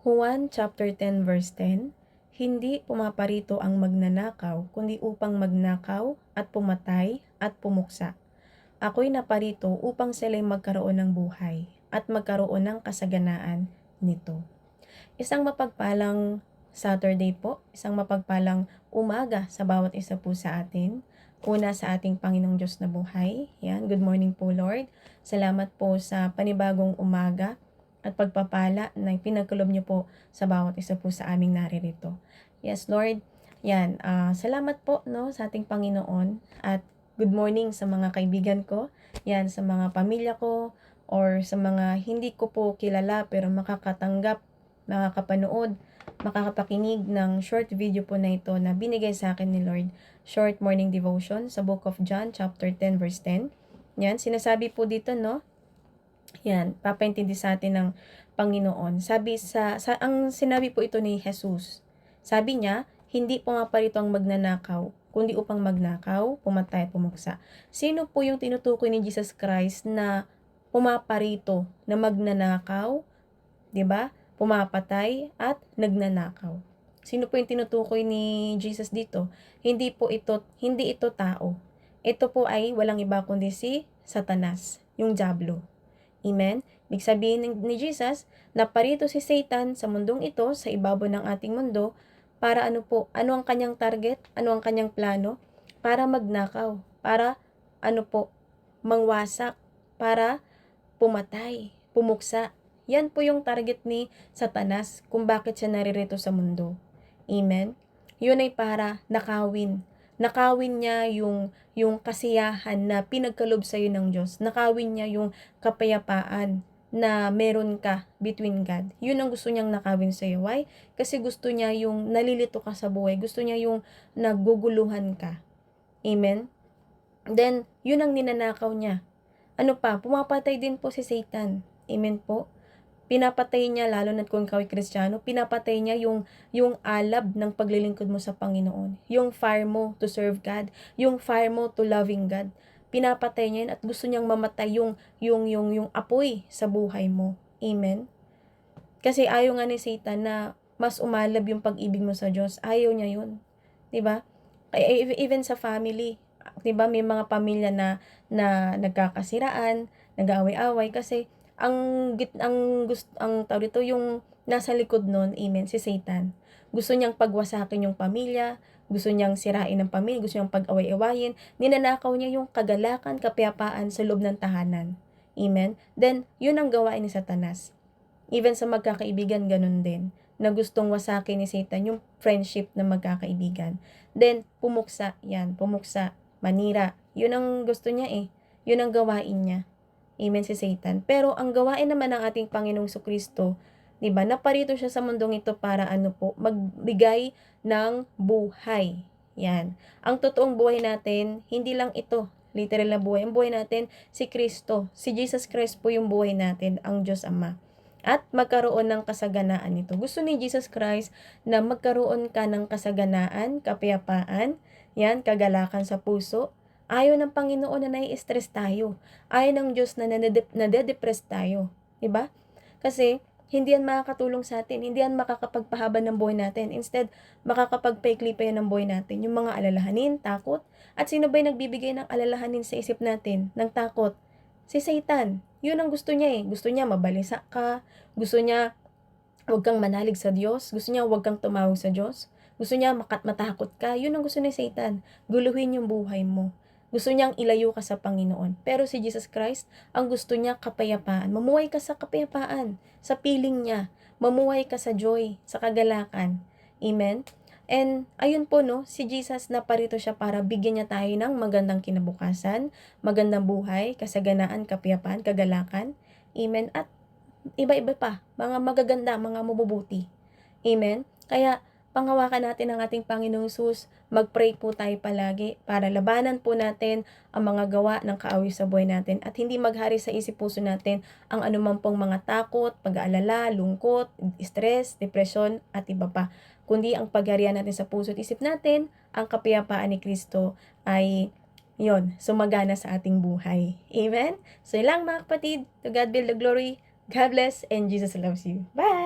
Juan chapter 10 verse 10, Hindi pumaparito ang magnanakaw, kundi upang magnakaw at pumatay at pumuksa. Ako'y naparito upang sila'y magkaroon ng buhay at magkaroon ng kasaganaan nito. Isang mapagpalang Saturday po, isang mapagpalang umaga sa bawat isa po sa atin. Una sa ating Panginoong Diyos na buhay. Yan, good morning po Lord. Salamat po sa panibagong umaga at pagpapala na pinagkulob niyo po sa bawat isa po sa aming naririto. Yes, Lord. Yan, ah, salamat po no sa ating Panginoon at good morning sa mga kaibigan ko. Yan, sa mga pamilya ko or sa mga hindi ko po kilala pero makakatanggap, makakapanood, makakapakinig ng short video po na ito na binigay sa akin ni Lord. Short morning devotion sa Book of John chapter 10 verse 10. Yan, sinasabi po dito no, yan, papaintindi sa atin ng Panginoon. Sabi sa, sa ang sinabi po ito ni Jesus. Sabi niya, hindi pumaparito ang magnanakaw, kundi upang magnakaw, pumatay at pumuksa. Sino po yung tinutukoy ni Jesus Christ na pumaparito, na magnanakaw, 'di ba? Pumapatay at nagnanakaw. Sino po yung tinutukoy ni Jesus dito? Hindi po ito, hindi ito tao. Ito po ay walang iba kundi si Satanas, yung Diablo. Amen? Ibig sabihin ni Jesus na parito si Satan sa mundong ito, sa ibabaw ng ating mundo, para ano po, ano ang kanyang target, ano ang kanyang plano, para magnakaw, para ano po, mangwasak, para pumatay, pumuksa. Yan po yung target ni Satanas kung bakit siya naririto sa mundo. Amen? Yun ay para nakawin. Nakawin niya yung, yung kasiyahan na pinagkalob sa'yo ng Diyos. Nakawin niya yung kapayapaan na meron ka between God. Yun ang gusto niyang nakawin sa'yo. Why? Kasi gusto niya yung nalilito ka sa buhay. Gusto niya yung naguguluhan ka. Amen? Then, yun ang ninanakaw niya. Ano pa? Pumapatay din po si Satan. Amen po? Pinapatay niya lalo na kung ikaw ay Kristiyano, pinapatay niya yung yung alab ng paglilingkod mo sa Panginoon. Yung fire mo to serve God, yung fire mo to loving God. Pinapatay niya yun at gusto niyang mamatay yung yung yung yung apoy sa buhay mo. Amen. Kasi ayaw nga ni Satan na mas umalab yung pag-ibig mo sa Diyos. Ayaw niya yun. 'Di ba? Even sa family, 'di ba may mga pamilya na na nagkakasiraan, nag-aaway-away kasi ang git ang gust ang tawag dito yung nasa likod nun, amen, si Satan. Gusto niyang pagwasakin yung pamilya, gusto niyang sirain ang pamilya, gusto niyang pag-away-awayin, ninanakaw niya yung kagalakan, kapayapaan sa loob ng tahanan. Amen? Then, yun ang gawain ni Satanas. Even sa magkakaibigan, ganun din. Na gustong wasakin ni Satan yung friendship ng magkakaibigan. Then, pumuksa, yan, pumuksa, manira. Yun ang gusto niya eh. Yun ang gawain niya. Amen si Satan. Pero ang gawain naman ng ating Panginoong Kristo, 'di ba? Naparito siya sa mundong ito para ano po, magbigay ng buhay. Yan. Ang totoong buhay natin, hindi lang ito, literal na buhay. Ang buhay natin, si Kristo. Si Jesus Christ po yung buhay natin, ang Diyos Ama. At magkaroon ng kasaganaan nito. Gusto ni Jesus Christ na magkaroon ka ng kasaganaan, kapayapaan, yan, kagalakan sa puso, Ayaw ng Panginoon na nai-stress tayo. Ayaw ng Diyos na nade-depress tayo. Diba? Kasi, hindi yan makakatulong sa atin. Hindi yan makakapagpahaba ng buhay natin. Instead, makakapagpaikli pa yan ng buhay natin. Yung mga alalahanin, takot. At sino ba yung nagbibigay ng alalahanin sa isip natin, ng takot? Si Satan. Yun ang gusto niya eh. Gusto niya mabalisa ka. Gusto niya huwag kang manalig sa Diyos. Gusto niya huwag kang tumawag sa Diyos. Gusto niya makat matakot ka. Yun ang gusto ni Satan. Guluhin yung buhay mo. Gusto niyang ilayo ka sa Panginoon. Pero si Jesus Christ, ang gusto niya kapayapaan. Mamuhay ka sa kapayapaan, sa piling niya. Mamuhay ka sa joy, sa kagalakan. Amen? And ayun po no, si Jesus na parito siya para bigyan niya tayo ng magandang kinabukasan, magandang buhay, kasaganaan, kapayapaan, kagalakan. Amen? At iba-iba pa, mga magaganda, mga mabubuti. Amen? Kaya Panghawakan natin ang ating Panginoong Sus. Mag-pray po tayo palagi para labanan po natin ang mga gawa ng kaaway sa buhay natin at hindi maghari sa isip puso natin ang anumang pong mga takot, pag-aalala, lungkot, stress, depression at iba pa. Kundi ang pagharian natin sa puso at isip natin, ang kapayapaan ni Kristo ay yon sumagana sa ating buhay. Amen? So ilang mga kapatid, to God be the glory, God bless, and Jesus loves you. Bye!